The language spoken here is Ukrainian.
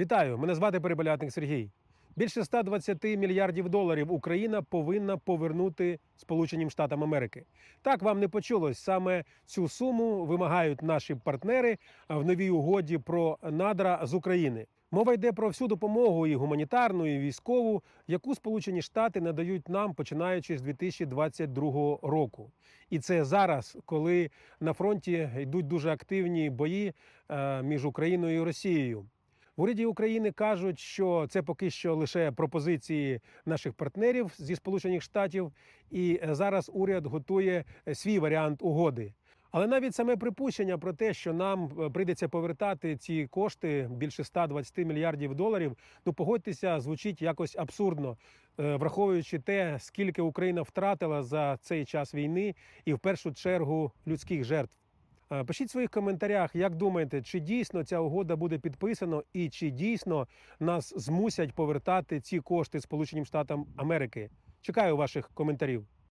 Вітаю! Мене звати Перебалятник Сергій. Більше 120 мільярдів доларів Україна повинна повернути Сполученим Штатам Америки. Так вам не почулось. Саме цю суму вимагають наші партнери в новій угоді про надра з України. Мова йде про всю допомогу і гуманітарну, і військову, яку Сполучені Штати надають нам починаючи з 2022 року. І це зараз, коли на фронті йдуть дуже активні бої е, між Україною і Росією. В уряді України кажуть, що це поки що лише пропозиції наших партнерів зі Сполучених Штатів, і е, зараз уряд готує е, свій варіант угоди. Але навіть саме припущення про те, що нам е, прийдеться повертати ці кошти більше 120 мільярдів доларів, ну погодьтеся, звучить якось абсурдно, враховуючи те, скільки Україна втратила за цей час війни, і в першу чергу людських жертв. Е, Пишіть в своїх коментарях, як думаєте, чи дійсно ця угода буде підписано, і чи дійсно нас змусять повертати ці кошти Сполученим Штатам Америки. Чекаю ваших коментарів.